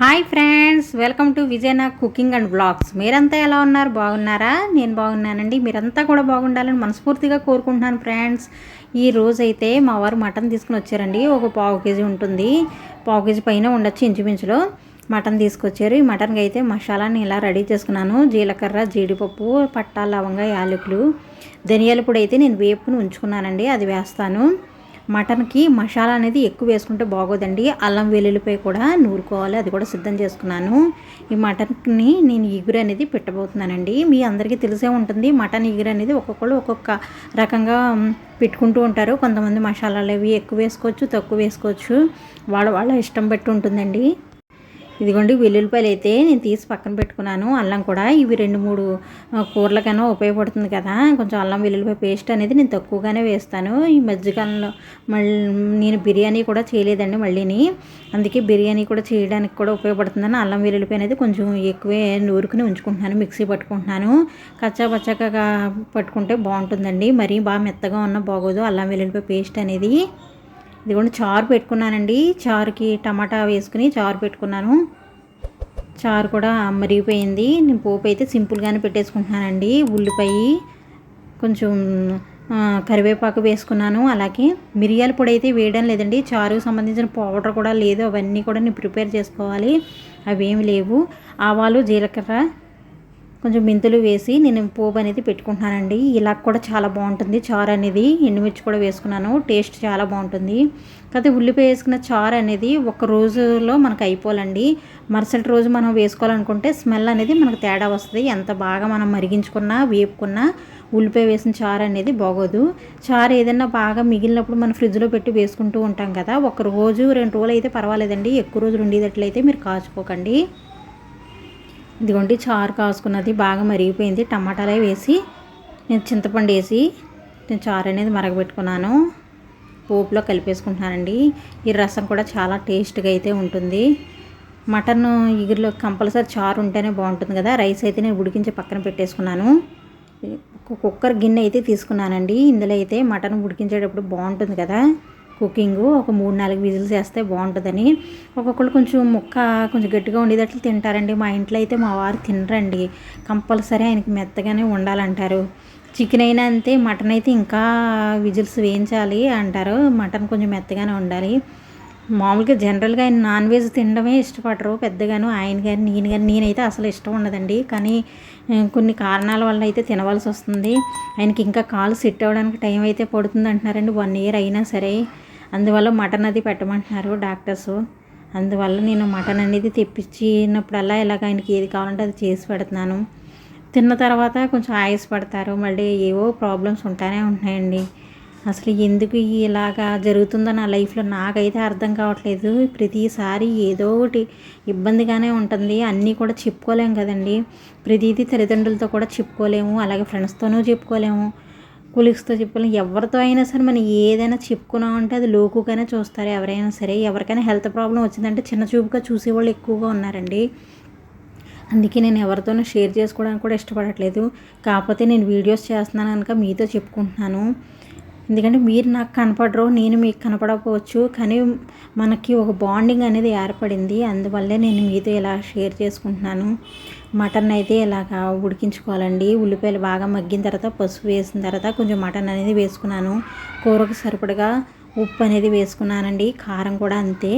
Hi friends welcome to Vijayana cooking and blogs. మీరంతా ఎలా ఉన్నారు? బాగున్నారా? నేను బాగున్నానండి. మీరంతా కూడా బాగుండాలని మనస్ఫూర్తిగా కోరుకుంటున్నాను ఫ్రెండ్స్. ఈ రోజైతే మా వారు మటన్ తీసుకుని వచ్చారండి. ఒక పావు కేజీ ఉంటుంది. పావు కేజీ పైన ఉండొచ్చు ఇంచుమించులో. మటన్ తీసుకొచ్చారు. ఈ మటన్కి అయితే మసాలాని ఇలా రెడీ చేసుకున్నాను. జీలకర్ర జీడిపప్పు పట్టా లవంగా యాలకులు ధనియాల పొడి అయితే నేను వేపుకుని ఉంచుకున్నానండి. అది వేస్తాను. మటన్కి మసాలా అనేది ఎక్కువ వేసుకుంటే బాగోదండి. అల్లం వెల్లుల్లిపై కూడా నూరుకోవాలి. అది కూడా సిద్ధం చేసుకున్నాను. ఈ మటన్ని నేను ఇగురు అనేది పెట్టబోతున్నానండి. మీ అందరికీ తెలిసే ఉంటుంది మటన్ ఇగురు అనేది ఒక్కొక్కరు ఒక్కొక్క రకంగా పెట్టుకుంటూ ఉంటారు. కొంతమంది మసాలాలు అవి ఎక్కువ వేసుకోవచ్చు తక్కువ వేసుకోవచ్చు. వాళ్ళ వాళ్ళ ఇష్టం బట్టి ఉంటుందండి. ఇదిగోండి వెల్లుల్లిపాయలు అయితే నేను తీసి పక్కన పెట్టుకున్నాను. అల్లం కూడా ఇవి రెండు మూడు కూరలకైనా ఉపయోగపడుతుంది కదా. కొంచెం అల్లం వెల్లుల్లిపాయ పేస్ట్ అనేది నేను తక్కువగానే వేస్తాను. ఈ మధ్యకాలంలో మళ్ళీ నేను బిర్యానీ కూడా చేయలేదండి మళ్ళీని. అందుకే బిర్యానీ కూడా చేయడానికి కూడా ఉపయోగపడుతుందని అల్లం వెల్లుల్లిపాయ అనేది కొంచెం ఎక్కువే నూరుకుని ఉంచుకుంటున్నాను మిక్సీ పట్టుకుంటున్నాను. కచ్చా పచ్చగా పట్టుకుంటే బాగుంటుందండి. మరీ బాగా మెత్తగా ఉన్న బాగోదు. అల్లం వెల్లుల్లిపాయ పేస్ట్ అనేది ఇదిగోండి చారు పెట్టుకున్నానండి. చారుకి టమాటా వేసుకుని చారు పెట్టుకున్నాను. చారు కూడా మరిగిపోయింది. నేను పోపు అయితే సింపుల్గానే పెట్టేసుకుంటున్నానండి. ఉల్లిపాయ కొంచెం కరివేపాకు వేసుకున్నాను. అలాగే మిరియాల పొడి అయితే వేయడం లేదండి. చారుకు సంబంధించిన పౌడర్ కూడా లేదు. అవన్నీ కూడా నేను ప్రిపేర్ చేసుకోవాలి. అవేమి లేవు. ఆవాలు జీలకర్ర కొంచెం మెంతులు వేసి నేను పోపు అనేది పెట్టుకుంటున్నానండి. ఇలా కూడా చాలా బాగుంటుంది. చారు అనేది ఎండుమిర్చి కూడా వేసుకున్నాను. టేస్ట్ చాలా బాగుంటుంది. కాకపోతే ఉల్లిపాయ వేసుకున్న చారు అనేది ఒక రోజులో మనకు అయిపోవాలండి. మరుసటి రోజు మనం వేసుకోవాలనుకుంటే స్మెల్ అనేది మనకు తేడా వస్తుంది. ఎంత బాగా మనం మరిగించుకున్నా వేపుకున్నా ఉల్లిపాయ వేసిన చారు అనేది బాగోదు. చారు ఏదైనా బాగా మిగిలినప్పుడు మనం ఫ్రిడ్జ్లో పెట్టి వేసుకుంటూ ఉంటాం కదా ఒక రోజు రెండు రోజులు అయితే పర్వాలేదండి. ఎక్కువ రోజులు ఉండేటట్లయితే మీరు కాచుకోకండి. ఇదిగోండి చారు కాసుకున్నది బాగా మరిగిపోయింది. టమాటాలే వేసి నేను చింతపండు వేసి నేను చారు అనేది మరగబెట్టుకున్నాను. పోపులో కలిపేసుకుంటున్నానండి. ఈ రసం కూడా చాలా టేస్ట్గా అయితే ఉంటుంది. మటన్ ఇగురులో కంపల్సరీ చారు ఉంటేనే బాగుంటుంది కదా. రైస్ అయితే నేను ఉడికించి పక్కన పెట్టేసుకున్నాను. కుక్కర్ గిన్నె అయితే తీసుకున్నానండి. ఇందులో అయితే మటన్ ఉడికించేటప్పుడు బాగుంటుంది కదా. కుకింగ్ ఒక మూడు నాలుగు విజిల్స్ వేస్తే బాగుంటుందని. ఒక్కొక్కరు కొంచెం ముక్క కొంచెం గట్టిగా ఉండేటట్లు తింటారండి. మా ఇంట్లో అయితే మా వారు తినరండి. కంపల్సరీ ఆయనకి మెత్తగానే ఉండాలంటారు. చికెన్ అయినా అంతే మటన్ అయితే ఇంకా విజిల్స్ వేయించాలి అంటారు. మటన్ కొంచెం మెత్తగానే ఉండాలి. మామూలుగా జనరల్గా ఆయన నాన్ వెజ్ తినడమే ఇష్టపడరు. పెద్దగాను ఆయన కానీ నేను కానీ నేనైతే అసలు ఇష్టం ఉండదండి. కానీ కొన్ని కారణాల వల్ల అయితే తినవలసి వస్తుంది. ఆయనకి ఇంకా కాలు సెట్ అవ్వడానికి టైం అయితే పడుతుంది అంటున్నారండి. వన్ ఇయర్ అయినా సరే. అందువల్ల మటన్ అది పెట్టమంటున్నారు డాక్టర్స్. అందువల్ల నేను మటన్ అనేది తెప్పించినప్పుడల్లా ఇలాగ ఆయనకి ఏది కావాలంటే అది చేసి పెడుతున్నాను. తిన్న తర్వాత కొంచెం ఆయస్ పడతారు. మళ్ళీ ఏవో ప్రాబ్లమ్స్ ఉంటానే ఉంటాయండి అసలు ఎందుకు ఇలాగా జరుగుతుందో నా లైఫ్లో నాకైతే అర్థం కావట్లేదు. ప్రతిసారి ఏదో ఒకటి ఇబ్బందిగానే ఉంటుంది. అన్నీ కూడా చెప్పుకోలేము కదండి. ప్రతిదీ తల్లిదండ్రులతో కూడా చెప్పుకోలేము. అలాగే ఫ్రెండ్స్తోనూ చెప్పుకోలేము. కొలీగ్స్తో చెప్పాలి ఎవరితో అయినా సరే మనం ఏదైనా చెప్పుకున్నామంటే అది లోకుగానే చూస్తారు ఎవరైనా సరే. ఎవరికైనా హెల్త్ ప్రాబ్లం వచ్చిందంటే చిన్న చూపుగా చూసేవాళ్ళు ఎక్కువగా ఉన్నారండి. అందుకే నేను ఎవరితోనూ షేర్ చేసుకోవడానికి కూడా ఇష్టపడట్లేదు. కాకపోతే నేను వీడియోస్ చేస్తున్నాను కనుక మీతో చెప్పుకుంటున్నాను. ఎందుకంటే మీరు నాకు కనపడరు నేను మీకు కనపడకపోవచ్చు. కానీ మనకి ఒక బాండింగ్ అనేది ఏర్పడింది. అందువల్లే నేను మీతో ఇలా షేర్ చేసుకుంటున్నాను. మటన్ అయితే ఇలాగా ఉడికించుకోవాలండి. ఉల్లిపాయలు బాగా మగ్గిన తర్వాత పసుపు వేసిన తర్వాత కొంచెం మటన్ అనేది వేసుకున్నాను. కూరకు సరిపడగా ఉప్పు అనేది వేసుకున్నానండి. కారం కూడా అంతే.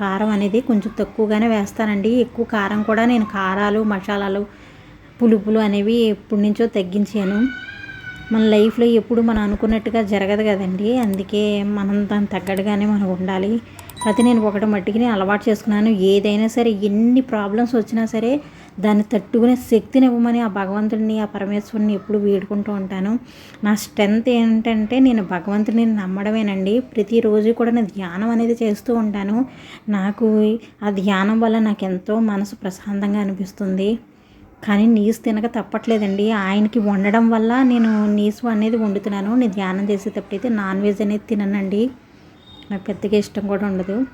కారం అనేది కొంచెం తక్కువగానే వేస్తానండి. ఎక్కువ కారం కూడా నేను కారాలు మసాలాలు పులుపులు అనేవి ఎప్పటి నుంచో తగ్గించాను. మన లైఫ్లో ఎప్పుడు మనం అనుకున్నట్టుగా జరగదు కదండి. అందుకే మనం దాని తగ్గట్టుగానే మనం ఉండాలి. అది నేను ఒకటి మట్టికి నేను అలవాటు చేసుకున్నాను. ఏదైనా సరే ఎన్ని ప్రాబ్లమ్స్ వచ్చినా సరే దాన్ని తట్టుకునే శక్తిని ఇవ్వమని ఆ భగవంతుడిని ఆ పరమేశ్వరుని ఎప్పుడు వేడుకుంటూ ఉంటాను. నా స్ట్రెంత్ ఏంటంటే నేను భగవంతుడిని నమ్మడమేనండి. ప్రతిరోజు కూడా నేను ధ్యానం అనేది చేస్తూ ఉంటాను. నాకు ఆ ధ్యానం వల్ల నాకు ఎంతో మనసు ప్రశాంతంగా అనిపిస్తుంది. కానీ నీసు తినక తప్పట్లేదండి. ఆయనకి వండడం వల్ల నేను నీసు అనేది వండుతున్నాను. నేను ధ్యానం చేసేటప్పుడైతే నాన్ వెజ్ అనేది తిననండి. నాకు పెద్దగా ఇష్టం కూడా ఉండదు.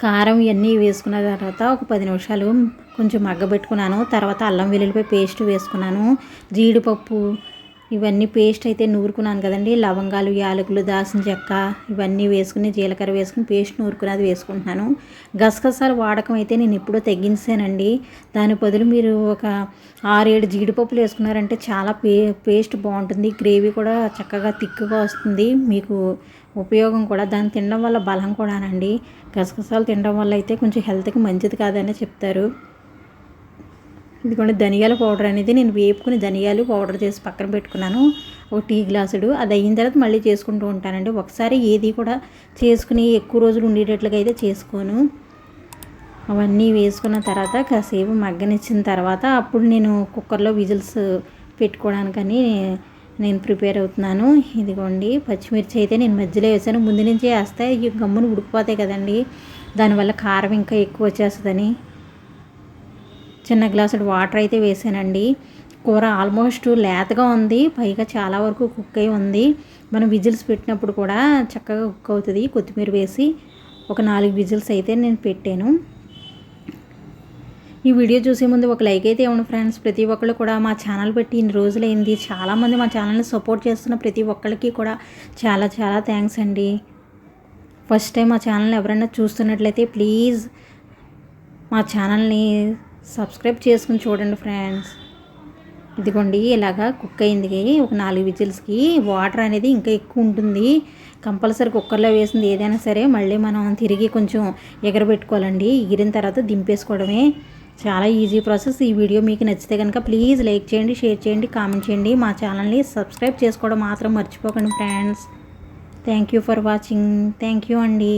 కారం ఇవన్నీ వేసుకున్న తర్వాత ఒక పది నిమిషాలు కొంచెం మగ్గబెట్టుకున్నాను. తర్వాత అల్లం వెల్లుల్లిపాయ పేస్ట్ వేసుకున్నాను. జీడిపప్పు ఇవన్నీ పేస్ట్ అయితే నూరుకున్నాను కదండి. లవంగాలు యాలకులు దాసిన చెక్క ఇవన్నీ వేసుకుని జీలకర్ర వేసుకుని పేస్ట్ నూరుకుని అది వేసుకుంటున్నాను. గసగసాలు వాడకం అయితే నేను ఎప్పుడో తగ్గించానండి దాని బదులు మీరు ఒక ఆరేడు జీడిపప్పులు వేసుకున్నారంటే చాలా పే పేస్ట్ బాగుంటుంది. గ్రేవీ కూడా చక్కగా తిక్కుగా వస్తుంది. మీకు ఉపయోగం కూడా. దాన్ని తినడం వల్ల బలం కూడానండి. గసగసాలు తినడం వల్ల అయితే కొంచెం హెల్త్కి మంచిది కాదని చెప్తారు. ఇదిగోండి ధనియాల పౌడర్ అనేది నేను వేపుకుని ధనియాలు పౌడర్ చేసి పక్కన పెట్టుకున్నాను. ఒక టీ గ్లాసుడు. అది అయిన తర్వాత మళ్ళీ చేసుకుంటూ ఉంటానండి. ఒకసారి ఏది కూడా చేసుకుని ఎక్కువ రోజులు ఉండేటట్లుగా అయితే చేసుకోను. అవన్నీ వేసుకున్న తర్వాత కాసేపు మగ్గనిచ్చిన తర్వాత అప్పుడు నేను కుక్కర్లో విజిల్స్ పెట్టుకోవడానికని నేను ప్రిపేర్ అవుతున్నాను. ఇదిగోండి పచ్చిమిర్చి అయితే నేను మధ్యలో వేసాను. ముందు నుంచే వేస్తే ఈ గమ్మును ఉడికిపోతాయి కదండి. దానివల్ల కారం ఇంకా ఎక్కువ వచ్చేస్తుందని. చిన్న గ్లాసుడు వాటర్ అయితే వేసానండి. కూర ఆల్మోస్ట్ లేతగా ఉంది. పైగా చాలా వరకు కుక్ అయి ఉంది. మనం విజిల్స్ పెట్టినప్పుడు కూడా చక్కగా కుక్ అవుతుంది. కొత్తిమీర వేసి ఒక నాలుగు విజిల్స్ అయితే నేను పెట్టాను. ఈ వీడియో చూసే ముందు ఒక లైక్ అయితే ఇవ్వండి ఫ్రెండ్స్. ప్రతి ఒక్కళ్ళు కూడా మా ఛానల్ పెట్టి ఇన్ని రోజులైంది. చాలామంది మా ఛానల్ని సపోర్ట్ చేస్తున్న ప్రతి ఒక్కరికి కూడా చాలా చాలా థ్యాంక్స్ అండి. ఫస్ట్ టైం మా ఛానల్ని ఎవరైనా చూస్తున్నట్లయితే ప్లీజ్ మా ఛానల్ని సబ్స్క్రైబ్ చేసుకుని చూడండి ఫ్రెండ్స్. ఇదిగోండి ఇలాగా కుక్ అయింది. ఒక నాలుగు విజిల్స్కి వాటర్ అనేది ఇంకా ఎక్కువ ఉంటుంది. కంపల్సరీ కుక్కర్లో వేసింది ఏదైనా సరే మళ్ళీ మనం తిరిగి కొంచెం ఎగరబెట్టుకోవాలండి. ఎగిరిన తర్వాత దింపేసుకోవడమే చాలా ఈజీ ప్రాసెస్. ఈ వీడియో మీకు నచ్చితే కనుక ప్లీజ్ లైక్ చేయండి షేర్ చేయండి కామెంట్ చేయండి. మా ఛానల్ని సబ్స్క్రైబ్ చేసుకోవడం మాత్రం మర్చిపోకండి friends. Thank you for watching. Thank you అండి.